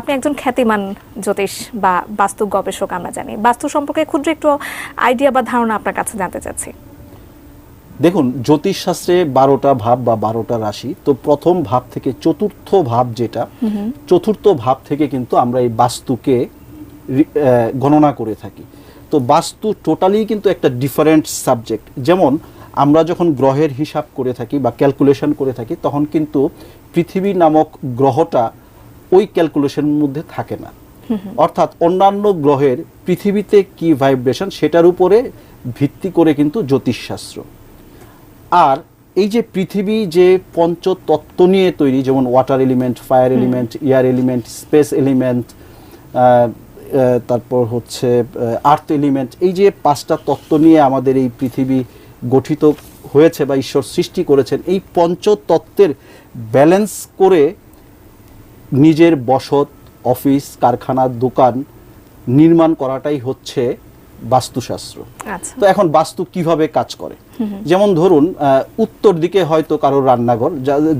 আপনি একজন খ্যাতিমান জ্যোতিষ বা বাস্তু গবেষক আমরা জানি। বাস্তু সম্পর্কে ক্ষুদ্র একটু আইডিয়া বা ধারণা আপনার কাছে জানতে চাচ্ছি। দেখুন জ্যোতিষশাস্ত্রে বারোটা ভাব বা বারোটা রাশি তো প্রথম ভাব থেকে চতুর্থ ভাব যেটা চতুর্থ ভাব থেকে কিন্তু আমরা এই বাস্তুকে গণনা করে থাকি। তো বাস্তু টোটালি কিন্তু একটা ডিফারেন্ট সাবজেক্ট যেমন আমরা যখন গ্রহের হিসাব করে থাকি বা ক্যালকুলেশন করে থাকি তখন কিন্তু পৃথিবী নামক গ্রহটা ওই ক্যালকুলেশনের মধ্যে থাকে না। অর্থাৎ অন্যান্য গ্রহের পৃথিবীতে কি ভাইব্রেশন সেটার উপরে ভিত্তি করে কিন্তু জ্যোতিষশাস্ত্র। আর এই যে পৃথিবী যে পঞ্চতত্ত্ব নিয়ে তৈরি যেমন water element fire element air element space element তারপর হচ্ছে আর্থ এলিমেন্ট এই যে পাঁচটা তত্ত্ব নিয়ে আমাদের এই পৃথিবী গঠিত হয়েছে বা ঈশ্বর সৃষ্টি করেছেন এই পঞ্চতত্ত্বের ব্যালেন্স করে নিজের বসত অফিস কারখানা দোকান নির্মাণ করাটাই হচ্ছে বাস্তুশাস্ত্র। আচ্ছা। তো এখন বাস্তু কীভাবে কাজ করে? যেমন ধরুন উত্তর দিকে হয়তো কারোর রান্নাঘর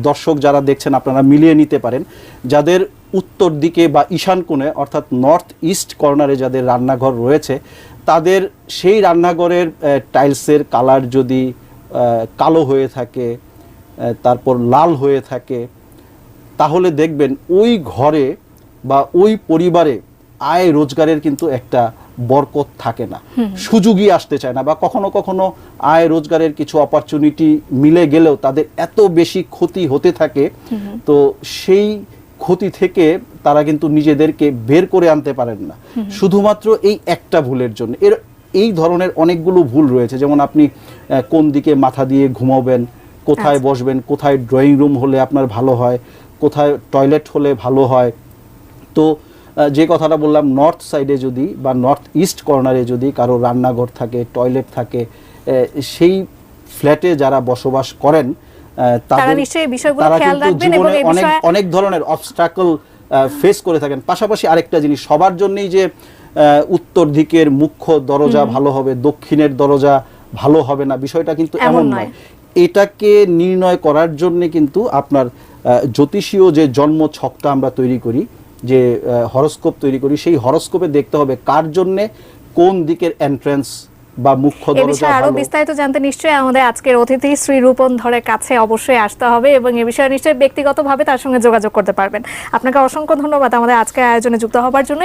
দর্শক যারা দেখছেন আপনারা মিলিয়ে নিতে পারেন যাদের উত্তর দিকে বা ঈশান কোণে অর্থাৎ নর্থ ইস্ট কর্নারে যাদের রান্নাঘর রয়েছে তাদের সেই রান্নাঘরের টাইলসের কালার যদি কালো হয়ে থাকে তারপর লাল হয়ে থাকে তাহলে দেখবেন ওই ঘরে বা ওই পরিবারে আয় রোজগারের কিন্তু একটা বরকত থাকে না। সুযোগই আসতে চায় না বা কখনো কখনো আয় রোজগারের কিছু অপরচুনিটি মিলে গেলেও তাদের এত বেশি ক্ষতি হতে থাকে। তো সেই ক্ষতি থেকে তারা কিন্তু নিজেদেরকে বের করে আনতে পারেন না। শুধুমাত্র এই একটা ভুলের জন্য। এর এই ধরনের অনেকগুলো ভুল রয়েছে। যেমন আপনি কোন দিকে মাথা দিয়ে ঘুমাবেন কোথায় আচ্ছা। বসবেন কোথায় ড্রয়িং রুম হলে আপনার ভালো হয় কোথায় টয়লেট হলে ভালো হয়। তো যে কথাটা বললাম নর্থ সাইডে যদি বা নর্থ ইস্ট কর্নারে যদি কারও রান্নাঘর থাকে টয়লেট থাকে সেই ফ্ল্যাটে যারা বসবাস করেন তারা তাদের নিশ্চয়ই বিষয়গুলো খেয়াল কিন্তু রাখবেন এবং জীবনে এই অনেক অনেক ধরনের অবস্ট্রাকল ফেস করে থাকেন। পাশাপাশি আরেকটা জিনিস সবার জন্যই যে উত্তর দিকের মুখ্য দরজা ভালো হবে দক্ষিণের দরজা ভালো হবে না বিষয়টা কিন্তু এমন নয়। এটাকে নির্ণয় করার জন্য কিন্তু আপনার জ্যোতিষীয় যে জন্ম ছকটা আমরা তৈরি করি যে হরস্কোপ তৈরি করি সেই হরস্কোপে দেখতে হবে কার জন্য কোন দিকের এন্ট্রান্স বা মুখ্য দরজা বিষয়ে আরও বিস্তারিত জানতে নিশ্চয়ই আমাদের আজকের অতিথি শ্রী রূপন ধরের কাছে অবশ্যই আসতে হবে এবং এ বিষয়ে নিশ্চয়ই ব্যক্তিগতভাবে তার সঙ্গে যোগাযোগ করতে পারবেন। আপনাকে অসংখ্য ধন্যবাদ আমাদের আজকের আয়োজনে যুক্ত হবার জন্য